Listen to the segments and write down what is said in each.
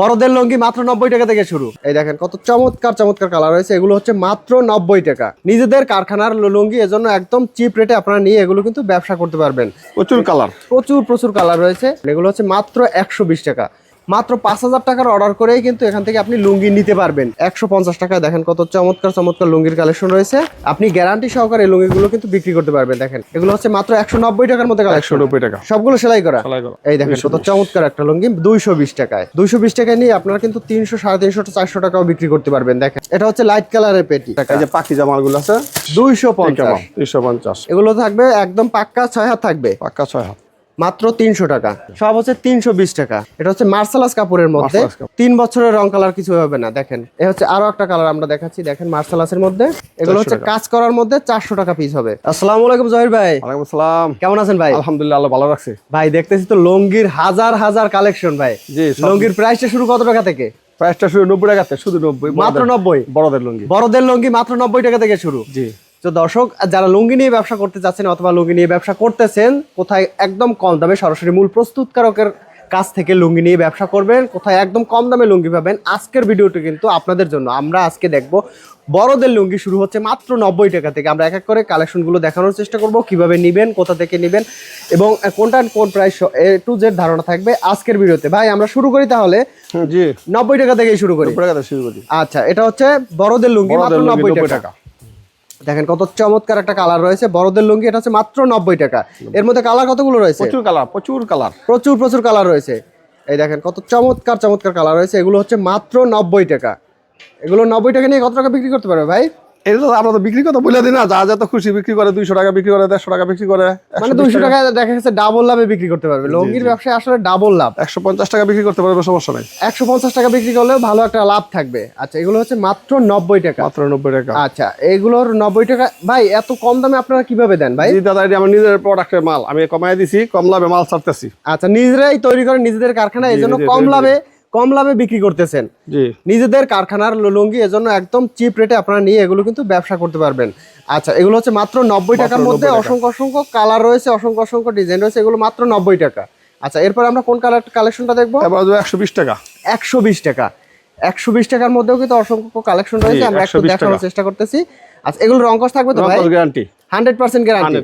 বড়দের লুঙ্গি মাত্র নব্বই টাকা থেকে শুরু। এই দেখেন কত চমৎকার চমৎকার কালার রয়েছে। এগুলো হচ্ছে মাত্র নব্বই টাকা। নিজেদের কারখানার লুঙ্গি এজন্য একদম চিপ রেটে আপনারা নিয়ে এগুলো কিন্তু ব্যবসা করতে পারবেন। প্রচুর কালার প্রচুর প্রচুর কালার রয়েছে। এগুলো হচ্ছে মাত্র একশো বিশ টাকা। মাত্র পাঁচ হাজার টাকার অর্ডার করেই কিন্তু এখান থেকে আপনি লুঙ্গি নিতে পারবেন। একশো পঞ্চাশ টাকায় দেখেন কত চমৎকার চমৎকার লুঙ্গির কালেকশন রয়েছে। আপনি গ্যারান্টি সহকারে লুঙ্গিগুলো কিন্তু বিক্রি করতে পারবেন দেখেন। এগুলো হচ্ছে মাত্র একশো নব্বই টাকার মধ্যে একশো নব্বই টাকা। সবগুলো সেলাই করা। এই দেখেন কত চমৎকার একটা লুঙ্গি দুইশো বিশ টাকায়। দুইশো বিশ টাকায় নিয়ে আপনারা কিন্তু তিনশো সাড়ে তিনশো চারশো টাকাও বিক্রি করতে পারবেন দেখেন। এটা হচ্ছে লাইট কালারের পেটি। যে পাখি জামালগুলো আছে। দুইশো পঞ্চাশ। তিনশো পঞ্চাশ। এগুলো থাকবে একদম পাক্কা ছয় হাত থাকবে। পাক্কা ছয় হাত। মাত্র তিনশো টাকা। সব হচ্ছে তিনশো বিশ টাকা। এটা হচ্ছে মার্শালাস কাপড়ের মধ্যে। তিন বছরের রং কালার কিছু হবে না দেখেন। এ হচ্ছে আরও একটা কালার আমরা দেখাচ্ছি দেখেন মার্শালাসের মধ্যে। এগুলো হচ্ছে কাজ করার মধ্যে চারশো টাকা পিস হবে। আসসালামু আলাইকুম জহির ভাই। ওয়ালাইকুম আসসালাম। কেমন আছেন ভাই? আলহামদুলিল্লাহ আল্লাহ ভালো রাখছে। ভাই দেখতেছি তো লুঙ্গির হাজার হাজার কালেকশন ভাই। জি, লুঙ্গির প্রাইসটা শুরু কত টাকা থেকে? প্রাইসটা শুরু নব্বই টাকাতে শুধু নব্বই মাত্র নব্বই? বড়দের লুঙ্গি। বড়দের লুঙ্গি মাত্র নব্বই টাকা থেকে শুরু। জি। তো দর্শক যারা লুঙ্গি নিয়ে ব্যবসা করতে চাচ্ছেন অথবা লুঙ্গি নিয়ে ব্যবসা করতেছেন কোথায় একদম কম দামে সরাসরি মূল প্রস্তুতকারকের কাছ থেকে লুঙ্গি নিয়ে ব্যবসা করবেন কোথায় একদম কম দামে লুঙ্গি পাবেন আজকের ভিডিওটি কিন্তু আপনাদের জন্য। আমরা আজকে দেখব বড়দের লুঙ্গি শুরু হচ্ছে মাত্র নব্বই টাকা থেকে। আমরা এক এক করে কালেকশনগুলো দেখানোর চেষ্টা করব কীভাবে নেবেন কোথা থেকে নেবেন এবং কোনটা কোন প্রাইস এ টু জেড ধারণা থাকবে আজকের ভিডিওতে। ভাই আমরা শুরু করি তাহলে? জি। নব্বই টাকা থেকেই শুরু করি? শুরু করি। আচ্ছা এটা হচ্ছে বড়দের লুঙ্গি মাত্র নব্বই টাকা। দেখেন কত চমৎকার একটা কালার রয়েছে। বড়দের লুঙ্গি এটা হচ্ছে মাত্র নব্বই টাকা। এর মধ্যে কালার কতগুলো রয়েছে? প্রচুর কালার প্রচুর কালার। প্রচুর প্রচুর কালার রয়েছে। এই দেখেন কত চমৎকার চমৎকার কালার রয়েছে। এগুলো হচ্ছে মাত্র নব্বই টাকা। এগুলো নব্বই টাকা নিয়ে কত টাকা বিক্রি করতে পারবে ভাই? এটা তো আমরা তো বিক্রি কথা বলে দিই না যা যা তো খুশি বিক্রি করে দুইশো টাকা বিক্রি করে দেড়শো টাকা বিক্রি করে মানে দুইশো টাকা। দেখা গেছে ডাবল লাভে বিক্রি করতে পারবে। লুঙ্গির ব্যবসায় আসলে ডাবল লাভ। একশো পঞ্চাশ টাকা বিক্রি করতে পারবে সমস্যা নাই। একশো পঞ্চাশ টাকা বিক্রি করলেও ভালো একটা লাভ থাকবে। আচ্ছা এগুলো হচ্ছে মাত্র নব্বই টাকা। মাত্র নব্বই টাকা। আচ্ছা এগুলোর নব্বই টাকা ভাই এত কম দামে আপনারা কীভাবে দেন ভাই? দাদা এটা আমার নিজের প্রোডাক্টের মাল। আমি কমাই দিছি কম লাভে মাল ছাড়তেছি। আচ্ছা নিজেরাই তৈরি করে নিজেদের কারখানা এই জন্য কম লাভে কম লাভে বিক্রি করতেছেন। নিজেদের কারখানার লুঙ্গি এজন্য একদম চিপ রেটে আপনারা নিয়ে এগুলো কিন্তু ব্যবসা করতে পারবেন। আচ্ছা এগুলো হচ্ছে মাত্র নব্বই টাকার মধ্যে 90 অসংখ্য অসংখ্য কালার রয়েছে অসংখ্য অসংখ্য ডিজাইন রয়েছে এগুলো মাত্র নব্বই টাকা। আচ্ছা এরপর আমরা কোন কালার কালেকশনটা দেখব? একশো বিশ টাকা। একশো বিশ টাকা। একশো বিশ টাকার মধ্যেও কিন্তু অসংখ্য কালেকশন রয়েছে আমরা একটু দেখানোর চেষ্টা করতেছি। আচ্ছা এগুলো রঙ্কস থাকবে তো ভাই? গ্যারান্টি হান্ড্রেড পার্সেন্ট গ্যারান্টি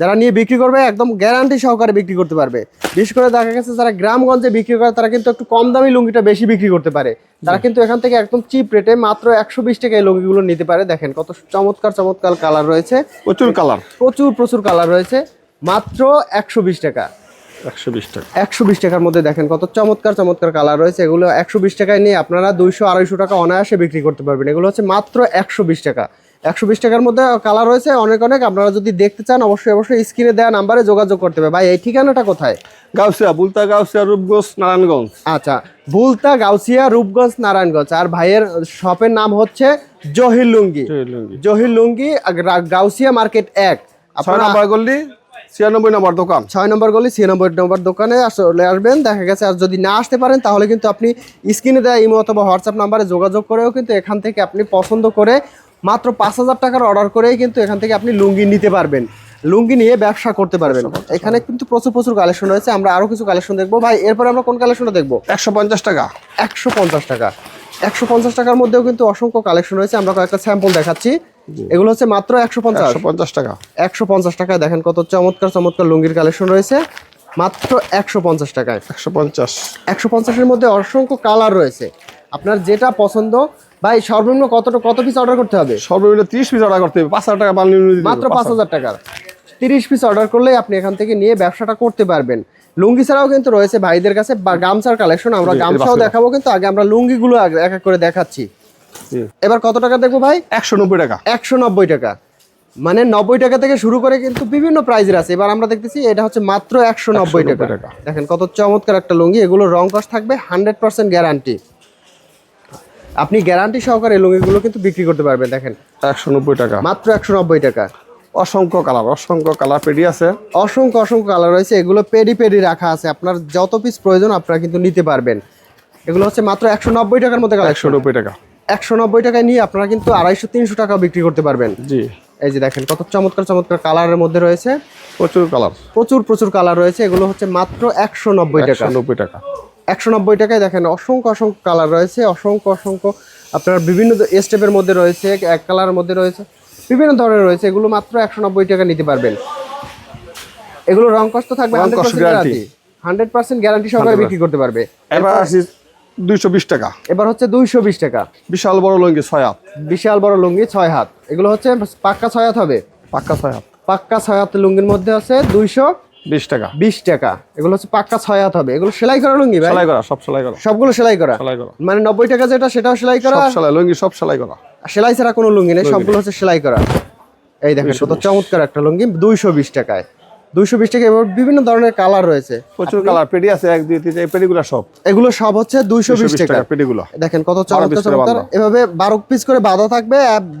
যারা নিয়ে বিক্রি করবে একদম গ্যারান্টি সহকারে বিক্রি করতে পারবে। বিশেষ করে দেখা গেছে যারা গ্রামগঞ্জে বিক্রি করে তারা কিন্তু একটু কম দামি লুঙ্গিটা বেশি বিক্রি করতে পারে। তারা কিন্তু এখান থেকে একদম চিপ রেটে মাত্র একশো বিশ টাকা এই লুঙ্গিগুলো নিতে পারে। দেখেন কত চমৎকার চমৎকার কালার রয়েছে। প্রচুর কালার প্রচুর প্রচুর কালার রয়েছে। মাত্র একশো বিশ টাকা। একশো বিশ টাকার মধ্যে দেখেন কত চমৎকার চমৎকার কালার রয়েছে। এগুলো একশো বিশ টাকায় নিয়ে আপনারা দুইশো আড়াইশো টাকা অনায়াসে বিক্রি করতে পারবেন। এগুলো হচ্ছে মাত্র একশো বিশ টাকা। একশো বিশ টাকার মধ্যে কালার রয়েছে অনেক অনেক। আপনারা যদি দেখতে চান অবশ্যই অবশ্যই স্ক্রিনে দেওয়া নাম্বারে যোগাযোগ করতে হবে। ভাই এই ঠিকানাটা কোথায়? গাউসিয়া বুলতা গাউসিয়া রূপগঞ্জ নারায়ণগঞ্জ। আচ্ছা বুলতা গাউসিয়া রূপগঞ্জ নারায়ণগঞ্জ। আর ভাইয়ের শপের নাম হচ্ছে জহির লুঙ্গি। লুঙ্গি। জহির লুঙ্গি গাউসিয়া মার্কেট এক। আপনারা গল্লি ছিয়ানব্বই নম্বর দোকান। ছয় নম্বর গলি ছিয়ানব্বই নম্বর দোকানে আসলে আসবেন। দেখা গেছে আর যদি না আসতে পারেন তাহলে কিন্তু আপনি স্ক্রিনে দেওয়া ইমো অথবা হোয়াটসঅ্যাপ নাম্বারে যোগাযোগ করেও কিন্তু এখান থেকে আপনি পছন্দ করে মাত্র পাঁচ হাজার টাকার অর্ডার করেই কিন্তু এখান থেকে আপনি লুঙ্গি নিতে পারবেন। লুঙ্গি নিয়ে ব্যবসা করতে পারবেন। এখানে কিন্তু প্রচুর প্রচুর কালেকশন রয়েছে। আমরা আরও কিছু কালেকশন দেখব। ভাই এরপরে আমরা কোন কালেকশনটা দেখব? একশো পঞ্চাশ টাকা। একশো পঞ্চাশ টাকা। একশো পঞ্চাশ টাকার মধ্যেও কিন্তু অসংখ্য কালেকশন রয়েছে। আমরা কয়েকটা স্যাম্পল দেখাচ্ছি। এগুলো হচ্ছে মাত্র একশো পঞ্চাশ। একশো পঞ্চাশ টাকা। একশো পঞ্চাশ টাকায় দেখেন কত চমৎকার চমৎকার লুঙ্গির কালেকশন রয়েছে। মাত্র একশো পঞ্চাশ টাকায়। একশো পঞ্চাশ। একশো পঞ্চাশের মধ্যে অসংখ্য কালার রয়েছে। আপনার যেটা পছন্দ ভাই সর্বনিম্ন কতটা কত পিস অর্ডার করতে হবে? সর্বনিম্ন ত্রিশ পিস অর্ডার করতে হবে। পাঁচ হাজার টাকা মাল মাত্র পাঁচ হাজার। টাকার। তিরিশ পিস অর্ডার করলেই আপনি এখান থেকে নিয়ে ব্যবসাটা করতে পারবেন। লুঙ্গি ছাড়াও কিন্তু রয়েছে ভাইদের কাছে গামছার কালেকশন আমরা গামছাও দেখাবো কিন্তু আগে আমরা লুঙ্গিগুলো এক এক করে দেখাচ্ছি। এবার কত টাকা দেখব ভাই? একশো নব্বই টাকা। একশো নব্বই টাকা। মানে নব্বই টাকা থেকে শুরু করে কিন্তু বিভিন্ন প্রাইজের আছে। এবার আমরা দেখতেছি এটা হচ্ছে মাত্র একশো নব্বই টাকা। টাকা। দেখেন কত চমৎকার একটা লুঙ্গি। এগুলো রং কস থাকবে হান্ড্রেড পার্সেন্ট গ্যারান্টি আপনি গ্যারান্টি সহকারে লুঙ্গিগুলো কিন্তু বিক্রি করতে পারবেন দেখেন। একশো নব্বই টাকা। মাত্র একশো নব্বই টাকা। অসংখ্য কালার অসংখ্য কালার পেডি আছে। অসংখ্য অসংখ্য কালার রয়েছে। এগুলো পেডি পেডি রাখা আছে। আপনার যত পিস প্রয়োজন আপনারা কিন্তু নিতে পারবেন। এগুলো হচ্ছে মাত্র একশো নব্বই টাকার মধ্যে একশো নব্বই টাকা। একশো নব্বই টাকায় নিয়ে আপনারা কিন্তু আড়াইশো তিনশো টাকা বিক্রি করতে পারবেন। জি। এই যে দেখেন কত চমৎকার চমৎকার কালারের মধ্যে রয়েছে। প্রচুর কালার। প্রচুর প্রচুর কালার রয়েছে। এগুলো হচ্ছে মাত্র একশো নব্বই টাকা। নব্বই টাকা। একশো নব্বই টাকায় দেখেন অসংখ্য অসংখ্য কালার রয়েছে অসংখ্য অসংখ্য আপনার বিভিন্ন স্টেপের মধ্যে রয়েছে এক কালারের মধ্যে রয়েছে বিভিন্ন ধরনের রয়েছে এগুলো মাত্র একশো নব্বই টাকা নিতে পারবেন। এগুলো রং কষ্ট থাকবে হান্ড্রেড পার্সেন্ট গ্যারান্টি সহকারে বিক্রি করতে পারবে। এবার দুইশো বিশ টাকা। এবার হচ্ছে দুইশো বিশ টাকা। বিশাল বড় লঙ্গি ছয় হাত। বিশাল বড় লুঙ্গি ছয় হাত। এগুলো হচ্ছে পাক্কা ছয় হাত হবে। পাক্কা ছয় হাত। পাক্কা ছয় হাত লুঙ্গির মধ্যে আছে দুইশো বিশ টাকা। বিশ টাকা। এগুলো হচ্ছে পাক্কা ছয় হাত হবে। এগুলো সেলাই করা লুঙ্গি ভাই? সেলাই করা সব সেলাই করা। সবগুলো সেলাই করা? সেলাই করা। মানে নব্বই টাকা যেটা সেটাও সেলাই করা? সব সেলাই লঙ্গি সব সেলাই করা। আর সেলাই ছাড়া কোনো লুঙ্গি নেই সবগুলো হচ্ছে সেলাই করা। এই দেখেন কত চমৎকার একটা লুঙ্গি দুইশো বিশ টাকায়। দুইশো বিশ টাকা এবার বিভিন্ন ধরনের কালার রয়েছে। প্রচুর কালার পেডি আছে এক দুই তিন চার পেডিগুলো সব। এগুলো সব হচ্ছে দুইশো বিশ টাকা। পেডিগুলো। দেখেন কত চমৎকার চমৎকার। এভাবে বারো পিস করে বাঁধা থাকবে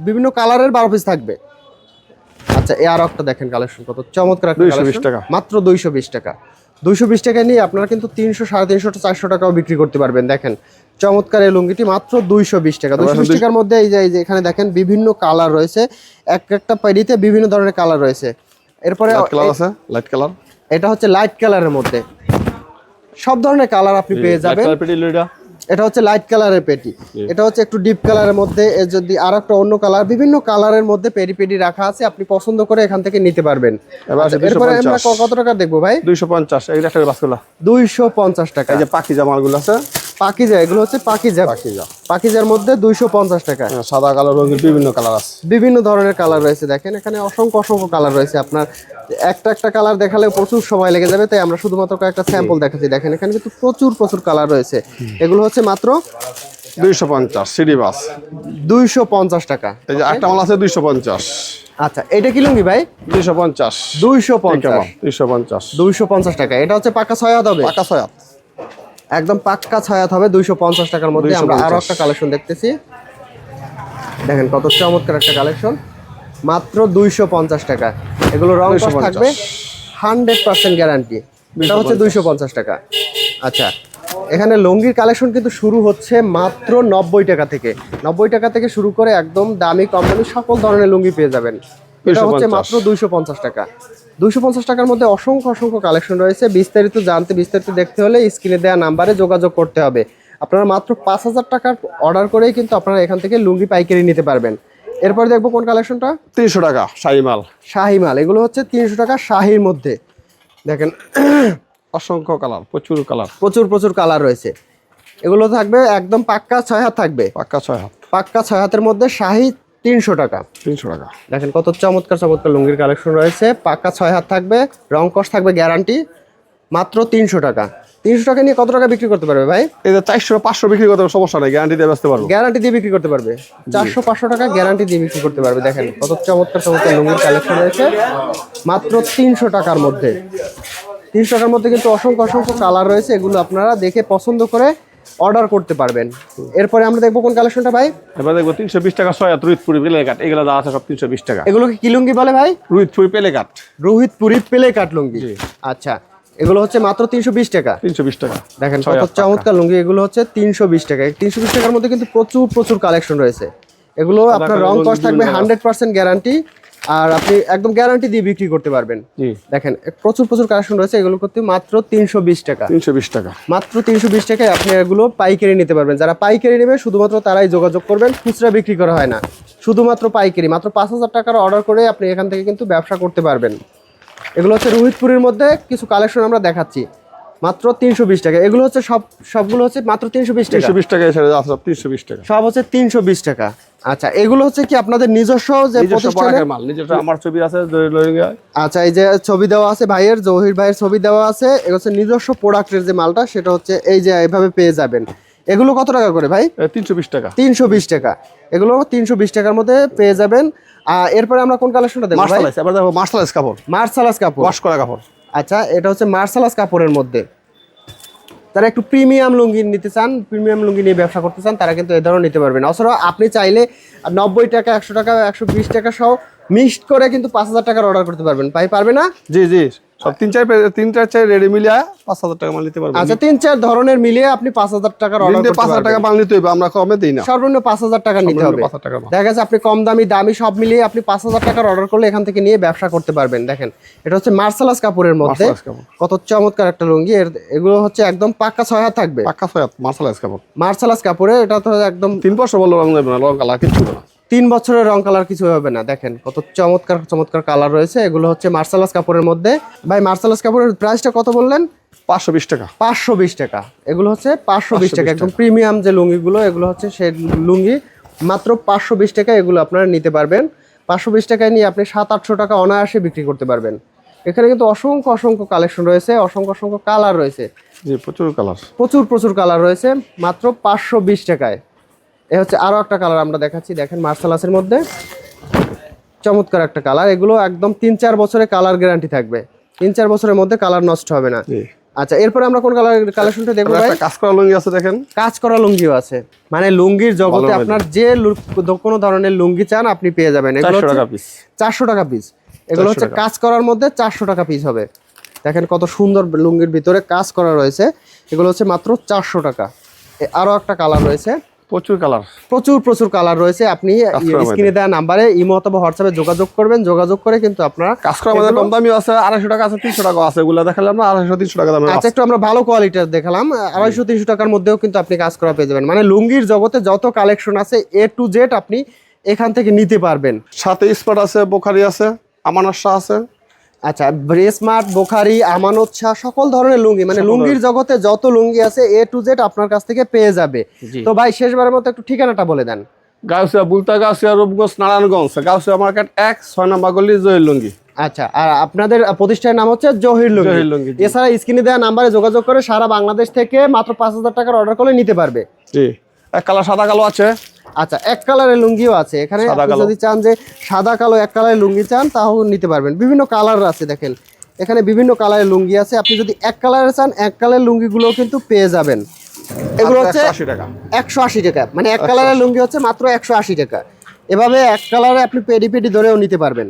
বিভিন্ন কালারের বারো পিস থাকবে। আচ্ছা এই আর একটা দেখেন কালেকশন কত চমৎকার একটা টাকা। মাত্র দুইশো বিশ টাকা। দুইশো বিশ টাকা নিয়ে আপনারা কিন্তু তিনশো সাড়ে তিনশো চারশো টাকাও বিক্রি করতে পারবেন দেখেন। চমৎকার এই লুঙ্গিটি মাত্র দুইশো বিশ টাকা। দুইশো বিশ টাকার মধ্যে এই যে এখানে দেখেন বিভিন্ন কালার রয়েছে। এক একটা পেডিতে বিভিন্ন ধরনের কালার রয়েছে। এরপরে লাইট কালার এটা হচ্ছে লাইট কালারের মধ্যে। সব ধরনের কালার আপনি পেয়ে যাবেন। এটা হচ্ছে লাইট কালারের পেটি। এটা হচ্ছে একটু ডিপ কালারের মধ্যে যদি আর একটা অন্য কালার বিভিন্ন কালারের মধ্যে পেরি পেটি রাখা আছে আপনি পছন্দ করে এখান থেকে নিতে পারবেন। আচ্ছা, এরপরে আমরা কত টাকা দেখব ভাই? দুইশো পঞ্চাশ। একটা বাসগুলা দুইশো পঞ্চাশ টাকা। এই যে পাখি জামালগুলো আছে পাকিজা এগুলো হচ্ছে পাকিজা। পাখিজা পাকিজার মধ্যে দুইশো পঞ্চাশ টাকা। হ্যাঁ, সাদা কালো রঙের বিভিন্ন কালার আছে। বিভিন্ন ধরনের কালার রয়েছে দেখেন এখানে অসংখ্য অসংখ্য কালার রয়েছে আপনার। একটা একটা কালার দেখালে প্রচুর সময় লেগে যাবে তাই আমরা শুধুমাত্র কয়েকটা স্যাম্পল দেখাচ্ছি। দেখেন এখানে কিন্তু প্রচুর প্রচুর কালার রয়েছে। এগুলো হচ্ছে মাত্র দুইশো পঞ্চাশ সিডি বাস। দুইশো পঞ্চাশ টাকা। এই যে একটা মাল আছে দুইশো পঞ্চাশ। আচ্ছা এটা কি লুঙ্গি ভাই? দুইশো পঞ্চাশ। দুইশো পঞ্চাশ। দুইশো পঞ্চাশ। দুইশো পঞ্চাশ টাকা। এটা হচ্ছে পাক্কা ছয় হাত হবে? পাকা ছয় হাত। একদম পাক্কা ছয় হাত হবে দুইশো পঞ্চাশ টাকার মধ্যে। আমরা আরও একটা কালেকশন দেখতেছি। দেখেন কত চমৎকার একটা কালেকশন মাত্র দুইশো পঞ্চাশ টাকা। এগুলো রং থাকবে হান্ড্রেড পার্সেন্ট গ্যারান্টি। এটা হচ্ছে দুইশো পঞ্চাশ। টাকা। আচ্ছা এখানে লুঙ্গির কালেকশন কিন্তু শুরু হচ্ছে মাত্র নব্বই টাকা থেকে। নব্বই টাকা থেকে শুরু করে একদম দামি কম দামি সকল ধরনের লুঙ্গি পেয়ে যাবেন। এটা হচ্ছে মাত্র দুইশো পঞ্চাশ টাকা। দুইশো পঞ্চাশ টাকার মধ্যে অসংখ্য অসংখ্য কালেকশন রয়েছে। বিস্তারিত জানতে বিস্তারিত দেখতে হলে স্ক্রিনে দেওয়া নাম্বারে যোগাযোগ করতে হবে। আপনারা মাত্র পাঁচ হাজার টাকার অর্ডার করেই কিন্তু আপনারা এখান থেকে লুঙ্গি পাইকারি নিতে পারবেন। এরপর দেখব কোন কালেকশনটা তিনশো টাকা শাহি মাল শাহি মাল এগুলো হচ্ছে তিনশো টাকা শাহির মধ্যে। দেখেন অসংখ্য কালার প্রচুর কালার প্রচুর প্রচুর কালার রয়েছে। এগুলো থাকবে একদম পাক্কা ছয় হাত থাকবে। পাক্কা ছয় হাত। পাক্কা ছয় হাতের মধ্যে শাহি তিনশো টাকা। তিনশো টাকা। দেখেন কত চমৎকার চমৎকার লুঙ্গির কালেকশন রয়েছে। পাক্কা ছয় হাত থাকবে রং কস থাকবে গ্যারান্টি মাত্র তিনশো টাকা। তিনশো টাকা নিয়ে কত টাকা বিক্রি করতে পারবে ভাই? যে চারশো পাঁচশো বিক্রি করতে হবে, সমস্যা নেই গ্যারান্টি দিয়ে বেচতে পারব। গ্যারান্টি দিয়ে বিক্রি করতে পারবে। চারশো পাঁচশো টাকা গ্যারান্টি দিয়ে বিক্রি করতে পারবে দেখেন কত চমৎকার চমৎকার লুঙ্গির কালেকশন রয়েছে। মাত্র তিনশো টাকার মধ্যে। তিনশো টাকার মধ্যে কিন্তু অসংখ্য অসংখ্য কালার রয়েছে এগুলো আপনারা দেখে পছন্দ করে অর্ডার করতে পারবেন। এরপরে আমরা দেখব কোন কালেকশনটা ভাই। এবার দেখব তিনশো বিশ টাকা ছয় হাত রুইতপুরি পেলে কাঠ এগুলো যা আছে সব তিনশো বিশ টাকা। এগুলোকে কি লুঙ্গি বলে ভাই? রুইতপুরি পেলে কাঠ রোহিতপুরি পেলে কাট লুঙ্গি আচ্ছা এগুলো হচ্ছে মাত্র তিনশো বিশ টাকা। তিনশো বিশ টাকা। দেখেন কত চমৎকার লুঙ্গি এগুলো হচ্ছে তিনশো বিশ টাকা। তিনশো বিশ টাকার মধ্যে কিন্তু প্রচুর প্রচুর কালেকশন রয়েছে। এগুলো আপনার রং কস্ট থাকবে হান্ড্রেড পার্সেন্ট গ্যারান্টি আর আপনি একদম গ্যারান্টি দিয়ে বিক্রি করতে পারবেন। দেখেন প্রচুর প্রচুর কালেকশন রয়েছে এগুলো করতে মাত্র তিনশো বিশ টাকা। তিনশো বিশ টাকা। মাত্র তিনশো বিশ টাকায় আপনি এগুলো পাইকারি নিতে পারবেন। যারা পাইকারি নেবে শুধুমাত্র তারাই যোগাযোগ করবেন খুচরা বিক্রি করা হয় না। শুধুমাত্র পাইকারি মাত্র পাঁচ হাজার টাকার অর্ডার করে আপনি এখান থেকে কিন্তু ব্যবসা করতে পারবেন। এগুলো হচ্ছে রোহিতপুরের মধ্যে কিছু কালেকশন আমরা দেখাচ্ছি। মাত্র তিনশো বিশ টাকা। এগুলো হচ্ছে সব সবগুলো হচ্ছে মাত্র তিনশো বিশ টাকা। বিশ টাকা সব তিনশো বিশ টাকা। সব হচ্ছে তিনশো বিশ টাকা। আচ্ছা এগুলো হচ্ছে কি আপনাদের নিজস্ব যে নিজস্ব প্রতিষ্ঠানে প্রোডাক্টের মাল নিজস্ব আমার ছবি আছে। আচ্ছা এই যে ছবি দেওয়া আছে ভাইয়ের জহির ভাইয়ের ছবি দেওয়া আছে এগুলো হচ্ছে নিজস্ব প্রোডাক্টের যে মালটা সেটা হচ্ছে এই যে এইভাবে পেয়ে যাবেন। এগুলো কত টাকা করে ভাই? তিনশো বিশ টাকা। তিনশো বিশ টাকা। এগুলো তিনশো বিশ টাকার মধ্যে পেয়ে যাবেন। আর এরপরে আমরা কোন কালেকশনটা দেখব মার্শালাইজ কাপড়। মার্সালাস কাপড়। ওয়াশ করা কাপড়। আচ্ছা এটা হচ্ছে মার্সালাস কাপড়ের মধ্যে। তারা একটু প্রিমিয়াম লুঙ্গি নিতে চান, প্রিমিয়াম লুঙ্গি নিয়ে ব্যবসা করতে চান, তারা কিন্তু এ ধরনের নিতে পারবেন অথবা আপনি চাইলে নব্বই টাকা, একশো টাকা, একশো বিশ টাকা সহ মিক্সড করে কিন্তু পাঁচ হাজার টাকার অর্ডার করতে পারবেন। পাই পারবে না? জি জি। সব তিন চার তিন চার চার রেডি মিলিয়ে পাঁচ হাজার টাকা মাল নিতে পারবেন। আচ্ছা তিন চার ধরনের মিলিয়ে আপনি পাঁচ হাজার টাকার অর্ডার করতে পাঁচ হাজার টাকা মাল নিতে হবে আমরা কমে দিই না। সর্বনিম্ন পাঁচ হাজার টাকা নিতে হবে। দেখা গেছে আপনি কম দামি দামি সব মিলিয়ে আপনি পাঁচ হাজার টাকার অর্ডার করলে এখান থেকে নিয়ে ব্যবসা করতে পারবেন। দেখেন এটা হচ্ছে মার্শালাস কাপড়ের মধ্যে। কত চমৎকার একটা লুঙ্গি। এগুলো হচ্ছে একদম পাক্কা ছয় হাত থাকবে। পাক্কা ছয় মার্শালাইজ কাপড়। মার্শালাস কাপড়ে এটা তো একদম তিন বছর বলল রং যাবে না রং কিছু না। তিন বছরের রং কালার কিছু হবে না দেখেন। কত চমৎকার চমৎকার কালার রয়েছে। এগুলো হচ্ছে মার্শালাস কাপড়ের মধ্যে। ভাই মার্শালাস কাপড়ের প্রাইসটা কত বললেন? পাঁচশো বিশ টাকা। পাঁচশো বিশ টাকা। এগুলো হচ্ছে পাঁচশো বিশ 520 টাকা। একদম প্রিমিয়াম যে লুঙ্গিগুলো এগুলো হচ্ছে সেই লুঙ্গি। মাত্র পাঁচশো বিশ টাকা এগুলো আপনারা নিতে পারবেন। পাঁচশো বিশ টাকায় নিয়ে আপনি সাত আটশো টাকা অনায়াসে বিক্রি করতে পারবেন। এখানে কিন্তু অসংখ্য অসংখ্য কালেকশন রয়েছে অসংখ্য অসংখ্য কালার রয়েছে। জি প্রচুর কালার প্রচুর প্রচুর কালার রয়েছে। মাত্র পাঁচশো বিশ টাকায়। এ হচ্ছে আরও একটা কালার আমরা দেখাচ্ছি। দেখেন মার্শালাসের মধ্যে চমৎকার একটা কালার এগুলো একদম তিন চার বছরের কালার গ্যারান্টি থাকবে। তিন চার বছরের মধ্যে কালার নষ্ট হবে না। আচ্ছা এরপরে আমরা কোন কালার কালেকশনটা দেখব ভাই? কাজ করা লুঙ্গি আছে দেখেন। কাজ করা লুঙ্গিও আছে। মানে লুঙ্গির জগতে আপনার যে কোনো ধরনের লুঙ্গি চান আপনি পেয়ে যাবেন। এগুলো চারশো টাকা পিস চারশো টাকা পিস এগুলো হচ্ছে কাজ করার মধ্যে চারশো টাকা পিস হবে। দেখেন কত সুন্দর লুঙ্গির ভিতরে কাজ করা রয়েছে। এগুলো হচ্ছে মাত্র চারশো টাকা। এ- আরও একটা কালার রয়েছে। প্রচুর কালার। প্রচুর প্রচুর কালার রয়েছে। আপনি স্ক্রিনে দেওয়া নাম্বারে ইমো অথবা হোয়াটসঅ্যাপে যোগাযোগ করবেন। যোগাযোগ করে কিন্তু আপনারা কাজ করা আমাদের কম দামি আছে আড়াইশো টাকা আছে তিনশো টাকা আছে। এগুলো দেখালাম না আড়াইশো তিনশো টাকা দামের আচ্ছা একটু আমরা ভালো কোয়ালিটির দেখালাম। আড়াইশো তিনশো টাকার মধ্যেও কিন্তু আপনি কাজ করা পেয়ে যাবেন। মানে লুঙ্গির জগতে যত কালেকশন আছে এ টু জেড আপনি এখান থেকে নিতে পারবেন। সাথে স্পট আছে বোখারি আছে আমানার আছে। আচ্ছা ব্রেসমার্ট বোখারি আমানত শাহ সকল ধরনের লুঙ্গি মানে লুঙ্গির জগতে যত লুঙ্গি আছে এ টু জেড আপনার কাছ থেকে পেয়ে যাবে। তো ভাই শেষবারের মতো একটু ঠিকানাটা বলে দেন। গাউসিয়া বুলতা গাউসিয়া রূপগঞ্জ নারায়ণগঞ্জ গাউসিয়া মার্কেট এক ছয় নম্বর গলি জয়ের লুঙ্গি। আচ্ছা আর আপনাদের প্রতিষ্ঠানের নাম হচ্ছে জহির লুঙ্গি। জহির লুঙ্গি, এছাড়া স্ক্রিনে দেওয়া নাম্বারে যোগাযোগ করে সারা বাংলাদেশ থেকে মাত্র পাঁচ হাজার টাকার অর্ডার করলে নিতে পারবে। জি। এক কালার সাদা কালো আছে। আচ্ছা এক কালারের লুঙ্গিও আছে। এখানে। যদি চান যে সাদা কালো এক কালারের লুঙ্গি চান তাও নিতে পারবেন। বিভিন্ন কালার আছে দেখেন। এখানে বিভিন্ন কালারের লুঙ্গি আছে। আপনি যদি এক কালারের চান এক কালারের লুঙ্গিগুলো কিন্তু পেয়ে যাবেন। এগুলো হচ্ছে একশো আশি টাকা। মানে এক কালারের লুঙ্গি হচ্ছে মাত্র একশো আশি টাকা। এভাবে এক কালারে আপনি পেডি পেডি ধরেও নিতে পারবেন।